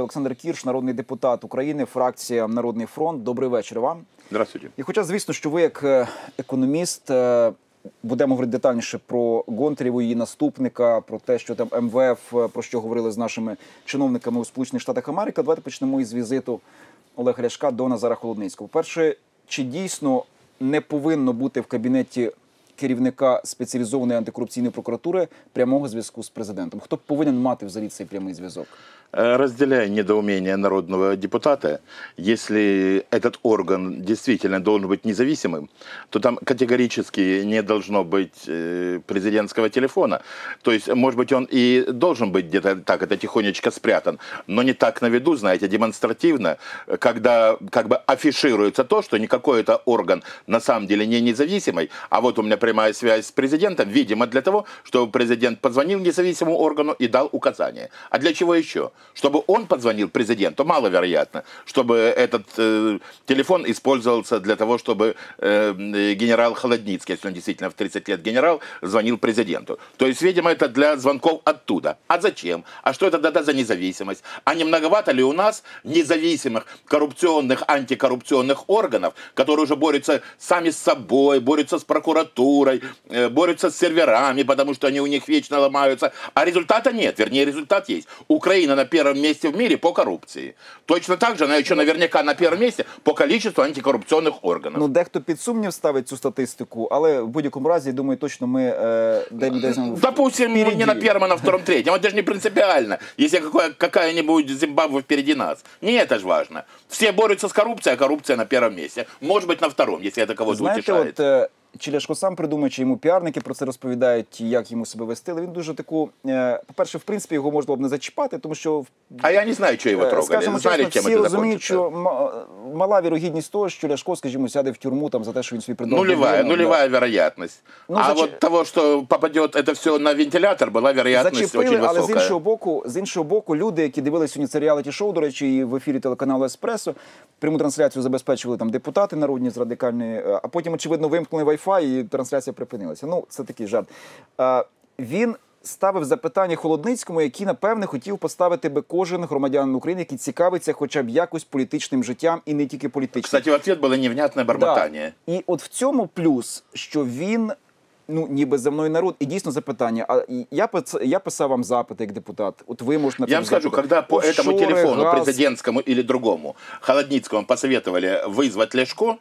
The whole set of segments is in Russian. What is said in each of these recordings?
Олександр Кірш, народний депутат України, фракція Народний фронт. Добрий вечір вам. Здравствуйте. І хоча, звісно, що ви як е, економіст е, будемо говорити детальніше про Гонтарєву, її наступника, про те, що там МВФ, е, про що говорили з нашими чиновниками у Сполучених Штатах Америки. Давайте почнемо із візиту Олега Ляшка до Назара Холодницького. Перше, чи дійсно не повинно бути в кабінеті керівника спеціалізованої антикорупційної прокуратури прямого зв'язку з президентом? Хто повинен мати взагалі цей прямий зв'язок? Э, Разделяя недоумение народного депутата, если этот орган действительно должен быть независимым, то там категорически не должно быть э, президентского телефона. То есть, может быть, он и должен быть где-то так, это тихонечко спрятан, но не так на виду, знаете, демонстративно, когда как бы афишируется то, что никакой это орган на самом деле не независимый, а вот у меня прямая связь с президентом, видимо, для того, чтобы президент позвонил независимому органу и дал указания. А для чего еще? Чтобы он позвонил президенту, маловероятно, чтобы этот э, телефон использовался для того, чтобы э, генерал Холодницкий, если он действительно в 30 лет генерал, звонил президенту. То есть, видимо, это для звонков оттуда. А зачем? А что это тогда за независимость? А не многовато ли у нас независимых коррупционных, антикоррупционных органов, которые уже борются сами с собой, борются с прокуратурой, э, борются с серверами, потому что они у них вечно ломаются, а результата нет, вернее, результат есть. Украина на первом месте в мире по коррупции. Точно так же она еще наверняка на первом месте по количеству антикоррупционных органов. Ну, дехто під сумнів ставить цю статистику, але в будь-якому разі, думаю, точно ми е, де, десь там Допустим, впереді. не на первом, а на втором, третьем. Это же не принципиально, если какое- какая-нибудь Зимбабве впереди нас. Не это же важно. Все борются с коррупцией, а коррупция на первом месте. Может быть, на втором, если это кого-то Знаєте, утешает. от е, чи Ляшко сам придумає, чи йому піарники про це розповідають, як йому себе вести. Але він дуже таку, е, по-перше, в принципі, його можна було б не зачіпати, тому що А я не знаю, что его Е, трогали. Скажімо Знали, чесно, чем всі это розуміють, закончится. що м- мала вірогідність того, що Ляшко, скажімо, сяде в тюрму там за те, що він собі придумав. Нулевая, мільйон, да. нулевая вероятность. Ну, а зачем- вот того, что попадет это все на вентилятор, была вероятность Зачепили, очень але з высокая. іншого боку, з іншого боку, люди, які дивилися сьогодні це реаліті шоу, до речі, і в ефірі телеканалу Еспресо, пряму трансляцію забезпечували там депутати народні з радикальної, е, а потім, очевидно, вимкнули Wi-Fi і трансляція припинилася. Ну, це такий жарт. Е, Він ставив запитання Холодницькому, які, напевне, хотів поставити би кожен громадянин України, який цікавиться хоча б якось політичним життям і не тільки політичним. Кстати, в ответ было невнятное бормотание. Да. І от в цьому плюс, що він. Ну, ніби за мною народ, і дійсно запитання. А і я пис- я писав вам запити як депутат. От ви можете Я вам написати скажу, запити. когда по этому Офшори, телефону, газ. президентскому или другому, Холодницкому посоветовали вызвать Лешко,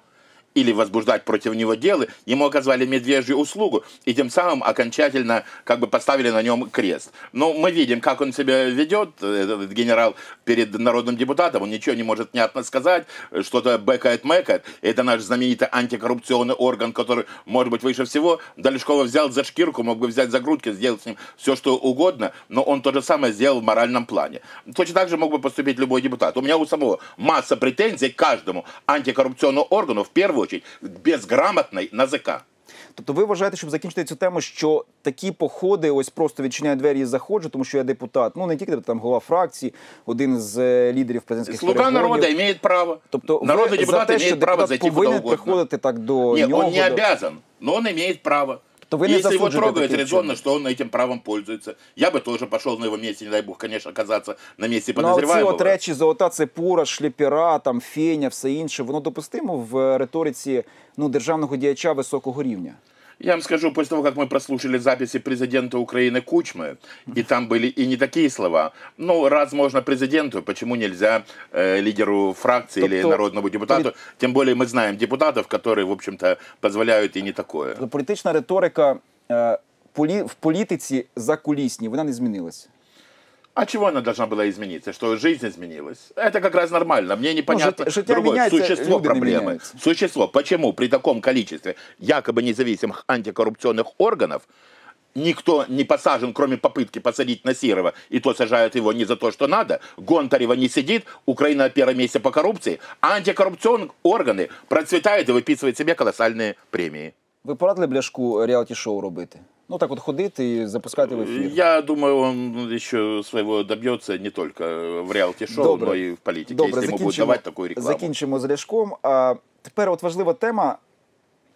или возбуждать против него дело, ему оказали медвежью услугу и тем самым окончательно как бы поставили на нем крест. Но мы видим, как он себя ведет, этот генерал перед народным депутатом, он ничего не может внятно сказать, что-то бэкает-мэкает. Это наш знаменитый антикоррупционный орган, который может быть выше всего. Да Лешкова взял за шкирку, мог бы взять за грудки, сделать с ним все, что угодно, но он то же самое сделал в моральном плане. Точно так же мог бы поступить любой депутат. У меня у самого масса претензий к каждому антикоррупционному органу, в первую очередь, к безграмотной НАЗК. Тобто ви вважаєте, щоб закінчити цю тему, що такі походи ось просто відчиняю двері і заходжу, тому що я депутат. Ну не тільки депутат, там голова фракції, один з е, лідерів президентських Слуга народу має право. Тобто народний депутат має право зайти повинен приходити так до Ні, нього. он не обязан, но він має право То вы не Если его засуджуете трогает, таким резонно, чином? что он этим правом пользуется. Я бы тоже пошел на его месте, не дай бог, конечно, оказаться на месте Ну, а ці подозреваемого. от речі, золота цепура, шліпіра, там феня, все інше, воно допустимо в риториці ну, державного діяча високого рівня. Я вам скажу, после того, как мы прослушали записи президента Украины Кучмы, и там были и не такие слова, ну, раз можно президенту, почему нельзя э, лидеру фракции или Тобто, народному депутату? Тем более мы знаем депутатов, которые, в общем-то, позволяют и не такое. Тобто Політична риторика е, полі, в політиці закулісній, вона не змінилася. А чего она должна была измениться? Что жизнь изменилась? Это как раз нормально. Мне непонятно жит- життя другое. меняется, Существо проблемы. меняются. Существо. Почему при таком количестве якобы независимых антикоррупционных органов никто не посажен, кроме попытки посадить Насирова, и то сажают его не за то, что надо. Гонтарева не сидит, Украина на первом месте по коррупции, а антикоррупционные органы процветают и выписывают себе колоссальные премии. Ви порадили б Ляшку реаліті-шоу робити? Ну так от ходити і запускати в ефір. Я думаю, он еще своего добьется не только в реалити-шоу, але но и в политике, Добре, если ему будут давать такую рекламу. закінчимо з Ляшком. А тепер от важлива тема.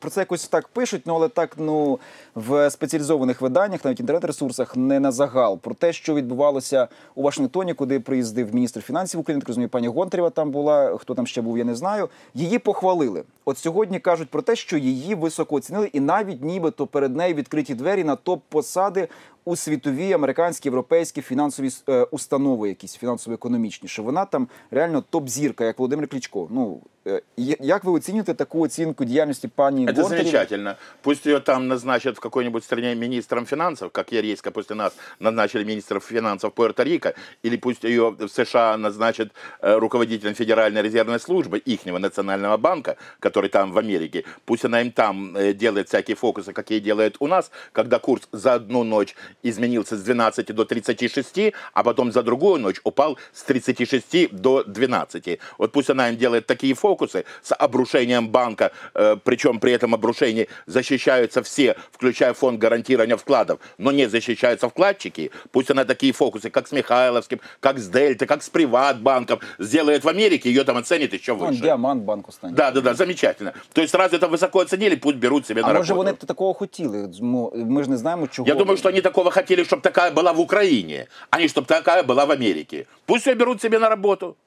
Про це якось так пишуть, ну але так ну в спеціалізованих виданнях, навіть інтернет-ресурсах, не на загал. Про те, що відбувалося у Вашингтоні, куди приїздив міністр фінансів України, так розумію, пані Гонтарєва там була. Хто там ще був, я не знаю. Її похвалили. От сьогодні кажуть про те, що її високо оцінили, і навіть нібито перед нею відкриті двері на топ-посади у світові американські європейські фінансові е, установи, якісь фінансово-економічні. Що вона там реально топ-зірка, як Володимир Кличко. Ну е, є- як ви оцінюєте таку оцінку діяльності пані Это Гонтарєвої? замечательно. Пусть ее там назначат в какой-нибудь стране министром финансов, как Ерейска после нас назначили министром финансов Пуэрто-Рико, или пусть ее в США назначат э, руководителем Федеральной резервной службы, ихнего национального банка, который там в Америке. Пусть она им там э, делает всякие фокусы, какие делает у нас, когда курс за одну ночь изменился с 12 до 36, а потом за другую ночь упал с 36 до 12. Вот пусть она им делает такие фокусы с обрушением банка, э, причем при этом обрушении защищаются все, включая фонд гарантирования вкладов, но не защищаются вкладчики. Пусть она такие фокусы, как с Михайловским, как с Дельтой, как с Приватбанком, сделает в Америке, ее там оценит еще Ну, выше. Діамант банк останній. Да, да, да, замечательно. То есть раз это высоко оценили, пусть берут себе А на може работу. вони такого хотіли? Мо- Ми ж не знаємо, чого. Я думаю, что они такого хотели, чтобы такая была в Украине, а не чтобы такая была в Америке. Пусть ее берут себе на работу.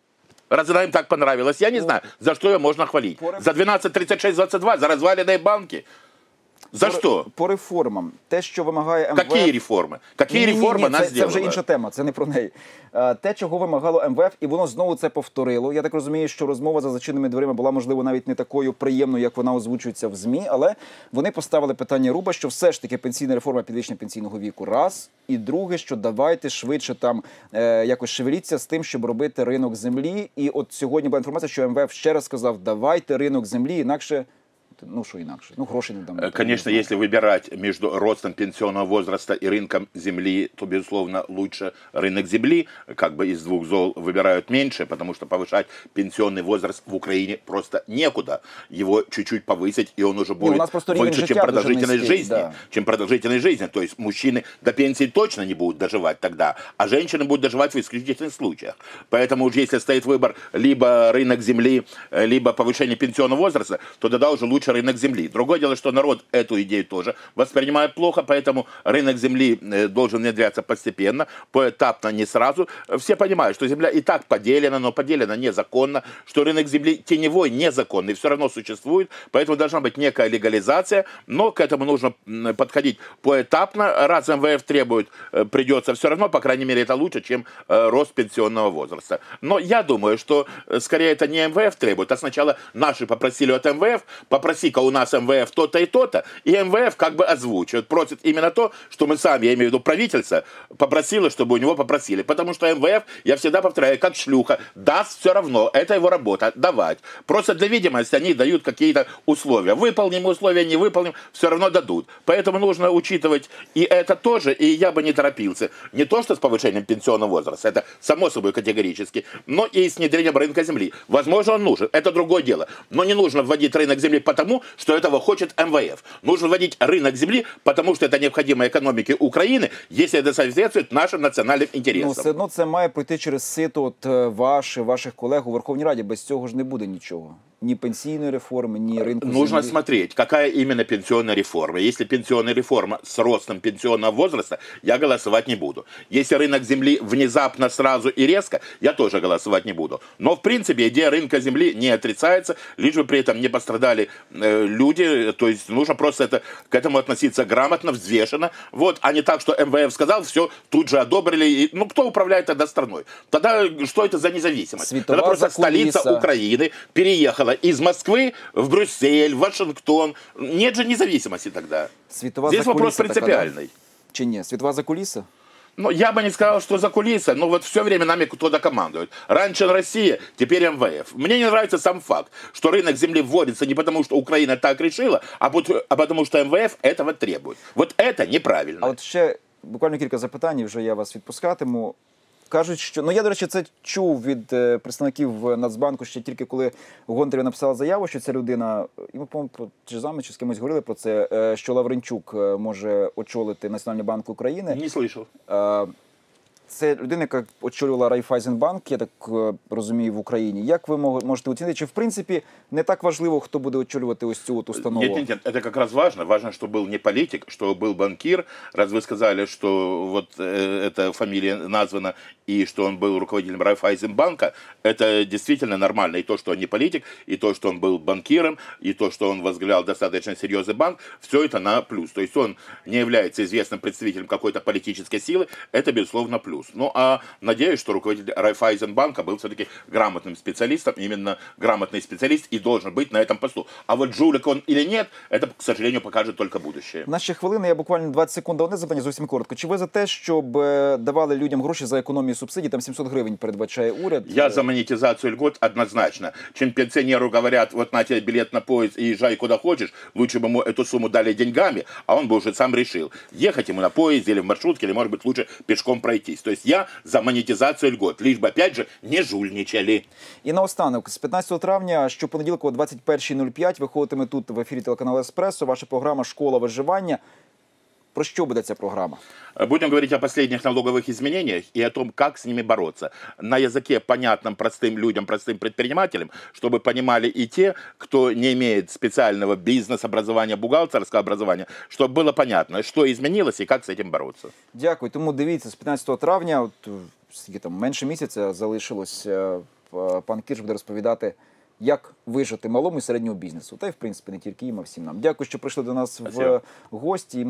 Раз она им так понравилась. Я не знаю, за что ее можно хвалить. За 12, 36, 22, за разваленные банки. За По- что? По реформам. Те, що вимагає МВФ... Какие реформы? Какие Ні-ні-ні, реформы она це, це вже інша тема, це не про неї. Е, Те, чого вимагало МВФ, і воно знову це повторило. Я так розумію, що розмова за зачиненими дверима була, можливо, навіть не такою приємною, як вона озвучується в ЗМІ, але вони поставили питання Руба, що все ж таки пенсійна реформа підвищення пенсійного віку. Раз. І друге, що давайте швидше там е, якось шевеліться з тим, щоб робити ринок землі. І от сьогодні була інформація, що МВФ ще раз сказав, давайте ринок землі, інакше. Ну що інакше? Ну грошей не дамо. Э, Конечно, если выбирать между ростом пенсионного возраста и рынком земли, то, безусловно, лучше рынок земли. Как бы из двух зол выбирают меньше, потому что повышать пенсионный возраст в Украине просто некуда. Его чуть-чуть повысить, и он уже будет выше, чем продолжительность жизни. да. Чем продолжительность жизни. То есть мужчины до пенсии точно не будут доживать тогда, а женщины будут доживать в исключительных случаях. Поэтому уж если стоит выбор либо рынок земли, э, либо повышение пенсионного возраста, то тогда уже лучше рынок земли. Другое дело, что народ эту идею тоже воспринимает плохо, поэтому рынок земли э, должен внедряться постепенно, поэтапно, не сразу. Все понимают, что земля и так поделена, но поделена незаконно, что рынок земли теневой, незаконный, все равно существует, поэтому должна быть некая легализация, но к этому нужно подходить поэтапно. Раз МВФ требует, э, придется все равно, по крайней мере, это лучше, чем э, рост пенсионного возраста. Но я думаю, что скорее это не МВФ требует, а сначала наши попросили от МВФ, попроси-ка у нас МВФ то-то и то-то, и МВФ как бы озвучивает, просит именно то, что мы сами, я имею в виду правительство, попросило, чтобы у него попросили. Потому что МВФ, я всегда повторяю, как шлюха, даст все равно, это его работа, давать. Просто для видимости они дают какие-то условия. Выполним условия, не выполним, все равно дадут. Поэтому нужно учитывать и это тоже, и я бы не торопился. Не то, что с повышением пенсионного возраста, это само собой категорически, но и с внедрением рынка земли. Возможно, он нужен, это другое дело. Но не нужно вводить рынок земли потому, что этого хочет МВФ. Нужно вводить рынок земли, потому что это необходимо экономике Украины, если это соответствует нашим национальным Ну, интересам. все одно це має пройти через сито от е, ваш, ваших колег у Верховній Раді. Без цього ж не буде нічого. Ні пенсійної реформи, ні ринку Нужно землі. смотреть, какая именно пенсионная реформа. Если пенсионная реформа с ростом пенсионного возраста, я голосовать не буду. Если рынок земли внезапно, сразу и резко, я тоже голосовать не буду. Но, в принципе, идея рынка земли не отрицается, лишь бы при этом не пострадали э, люди. То есть нужно просто это, к этому относиться грамотно, взвешенно. Вот, а не так, что МВФ сказал, все, тут же одобрили. И, ну, кто управляет тогда страной? Тогда что это за независимость? Световая Тогда просто столица закулиса. Украины переехала из Москвы в Брюссель, в Вашингтон. Нет же независимости тогда. Світова Здесь вопрос закуліса така, да? принципиальный. Чи ні? Світова закуліса? Ну, я бы не сказал, что за кулиса, но вот все время нами кто-то командует. Раньше Россия, теперь МВФ. Мне не нравится сам факт, что рынок земли вводится не потому, что Украина так решила, а, пот- а потому, что МВФ этого требует. Вот это неправильно. А от ще буквально кілька запитань, і вже я вас відпускатиму. Кажуть, що ну я до речі, це чув від е, представників Нацбанку ще тільки коли Гонтарєва написала заяву, що ця людина, і ми по чи з вами чи з кимось говорили про це, е, що Лавренчук е, може очолити Національний банк України. Не слышал. Е, Це людина, яка очолювала Райфайзенбанк, я так е, розумію, в Україні. Як ви мог- можете оцінити, чи в принципі не так важливо, хто буде очолювати ось цю от установу? Нет, нет, нет, это как раз важно. Важно, что был не политик, что был банкир. Раз вы сказали, что вот э, эта фамилия названа и что он был руководителем Райфайзенбанка, это действительно нормально. И то, что он не политик, и то, что он был банкиром, и то, что он возглавлял достаточно серьезный банк, все это на плюс. То есть он не является известным представителем какой-то политической силы, это, безусловно, плюс. Ну, а надеюсь, что руководитель Райфайзенбанка был все-таки грамотным специалистом, именно грамотный специалист и должен быть на этом посту. А вот жулик он или нет, это, к сожалению, покажет только будущее. У нас ще хвилини, я буквально 20 секунд. Одне запитання зовсім коротко. Чи ви за те, щоб е, давали людям гроші за економію субсидій? Там 700 гривень передбачає уряд. Я за монетизацию льгот однозначно. Чем пенсионеру говорят, вот на тебе билет на поезд и езжай куда хочешь, лучше бы ему эту сумму дали деньгами, а он бы уже сам решил, ехать ему на поезде или в маршрутке, или, может быть, лучше пешком пройтись. То есть я за монетизацию льгот, лишь бы, опять же, не жульничали. І наостанок, з 15 травня, щопонеділка о 21.05 виходитиме тут в ефірі телеканалу Еспресо. Ваша програма Школа виживання. Про що буде ця програма? Будем говорить о последних налоговых изменениях и о том, как с ними бороться. На языке понятном простым людям, простым предпринимателям, чтобы понимали и те, кто не имеет специального бизнес-образования, бухгалтерского образования, чтобы было понятно, что изменилось и как с этим бороться. Дякую. Тому дивіться, з 15 травня, от е, скільки там менше місяця залишилось. е, в- Пан Кірш буде розповідати, як вижити малому і середньому бізнесу. Та й в принципі не тільки їм, а всім нам. Дякую, що прийшли до нас в Спасибо. гості.